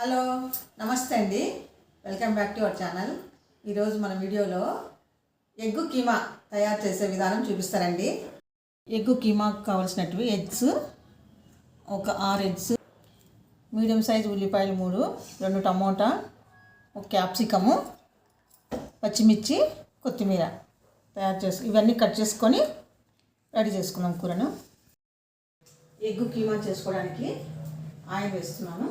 Hello నమస్తే అండి. Welcome back to our channel. ఈరోజు మన వీడియోలో ఎగ్గు కీమా తయారు చేసే విధానం చూపిస్తారండి ఎగ్గు కీమాకు కావాల్సినటివి ఎగ్స్ ఒక ఆరు ఎగ్స్ మీడియం సైజ్ ఉల్లిపాయలు మూడు రెండు టమోటా ఒక క్యాప్సికము పచ్చిమిర్చి కొత్తిమీర తయారు చేసు ఇవన్నీ కట్ చేసుకొని రెడీ చేసుకున్నాం కూరను. ఎగ్గు కీమా చేసుకోవడానికి ఆయిల్ వేస్తున్నాను.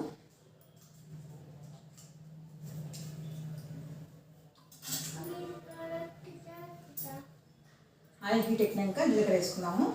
ఆయిల్ హీట్ ఎక్కినాక జీలకర్ర వేసుకున్నాము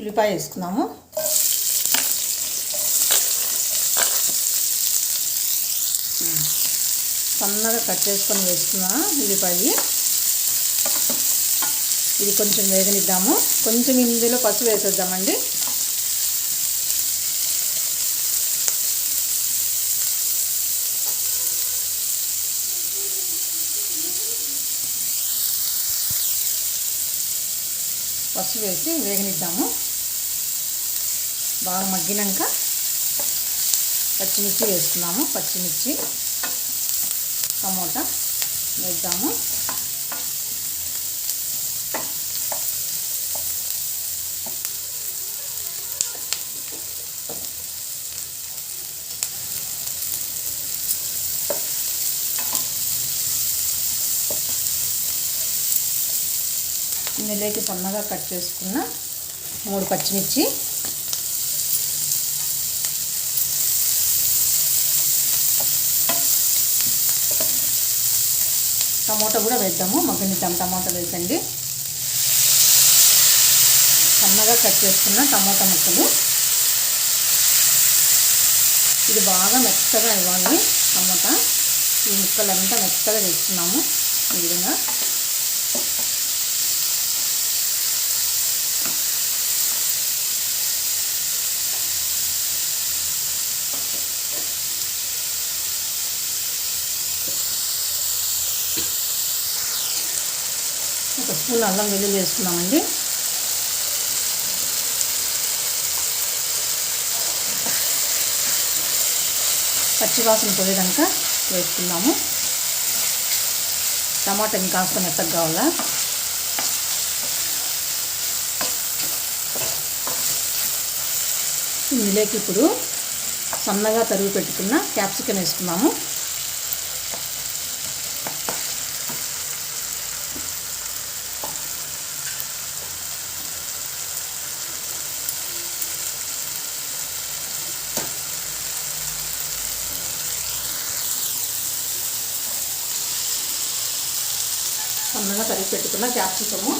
ఉల్లిపాయ వేసుకున్నాము. సన్నగా కట్ చేసుకొని వేసుకున్నా ఉల్లిపాయ. ఇది కొంచెం వేగనిద్దాము. కొంచెం ఇందులో పసుపు వేసేద్దామండి. పసుపు వేసి వేగనిద్దాము. బాగా మగ్గినాక పచ్చిమిర్చి వేసుకున్నాము పచ్చిమిర్చి టమోటా వేద్దాము. ఇందులోకి సన్నగా కట్ చేసుకున్న మూడు పచ్చిమిర్చి టమాటా కూడా వేద్దాము. మగ్గనిద్దాం టమాటా వేసండి. సన్నగా కట్ చేసుకున్న టమాటా ముక్కలు. ఇది బాగా మెత్తగా ఇవ్వాలి టమాటా. ఈ ముక్కలంతా మెత్తగా వేస్తున్నాము ఈ విధంగా ఒక స్పూన్ అల్లం వెల్లుల్లి వేసుకున్నామండి. పచ్చివాసన పోయేదాక వేసుకున్నాము టమాటా ఇంకాస్త మెత్తగా కావాలా? ఇందులోకి ఇప్పుడు సన్నగా తరుగు పెట్టుకున్న క్యాప్సికన్ వేసుకున్నాము సన్నగా తరిగి పెట్టుకున్న క్యాప్సికము.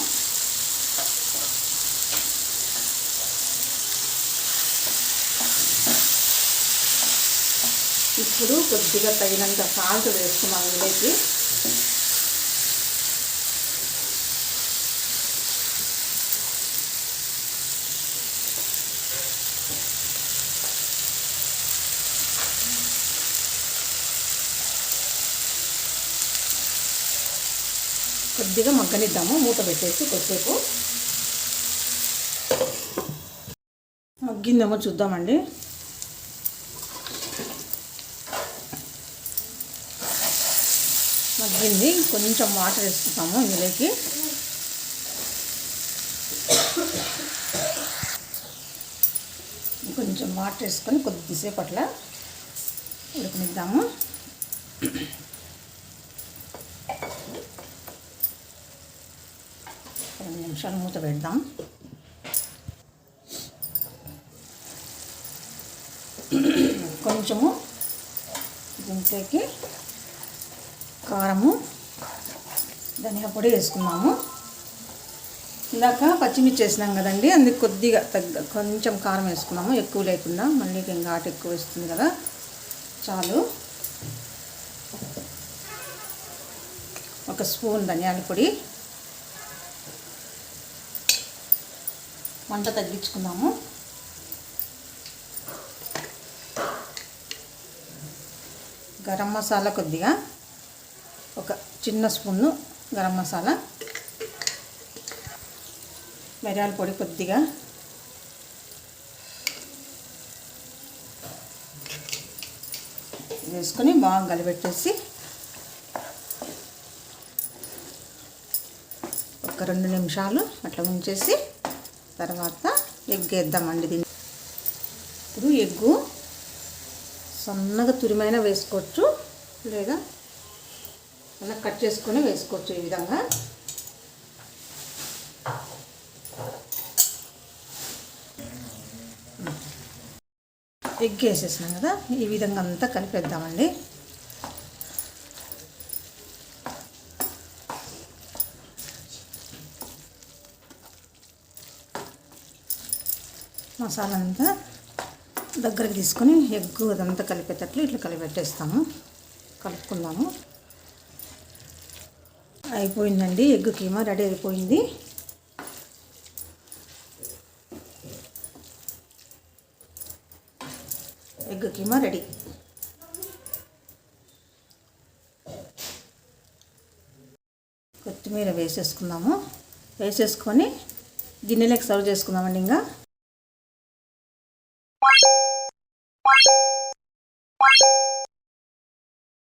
ఇప్పుడు కొద్దిగా తగినంత సాల్ట్ వేసుకున్నాం ఇందులోకి. కొద్దిగా మగ్గనిద్దాము. మూత పెట్టేసి కొద్దిసేపు మగ్గిందేమో చూద్దామండి. మగ్గింది. కొంచెం వాటర్ వేసుకుంటాము ఇందులోకి. కొంచెం వాటర్ వేసుకొని కొద్దిసేపు అట్లా ఉడకనిద్దాము రెండు నిమిషాలు మూత పెడదాం. కొంచెము దీంట్లోకి కారము ధనియా పొడి వేసుకున్నాము. ఇందాక పచ్చిమిర్చి వేసినాం కదండి అందుకు కొద్దిగా తగ్గ కొంచెం కారం వేసుకున్నాము. ఎక్కువ లేకుండా మళ్ళీ ఘాటు ఎక్కువ వేస్తుంది కదా. చాలు. ఒక స్పూన్ ధనియాల పొడి. మంట తగ్గించుకుందాము. గరం మసాలా కొద్దిగా ఒక చిన్న స్పూను గరం మసాలా మిరియాల పొడి కొద్దిగా వేసుకొని బాగా కలిపెట్టేసి ఒక రెండు నిమిషాలు అట్లా ఉంచేసి తర్వాత ఎగ్ వేద్దామండి దీన్ని. ఇప్పుడు ఎగ్గు సన్నగా తురిమైన వేసుకోవచ్చు లేదా అలా కట్ చేసుకొని వేసుకోవచ్చు ఈ విధంగా. ఎగ్ వేసేసినాం కదా ఈ విధంగా అంతా కలిపేద్దామండి. మసాలా అంతా దగ్గరికి తీసుకొని ఎగ్ అదంతా కలిపేటట్లు ఇట్లా కలిపెట్టేస్తాము. కలుపుకుందాము. అయిపోయిందండి ఎగ్ కీమా రెడీ అయిపోయింది. Egg keema ready. కొత్తిమీర వేసేసుకుందాము. వేసేసుకొని గిన్నెలకు సర్వ్ చేసుకుందామండి ఇంకా.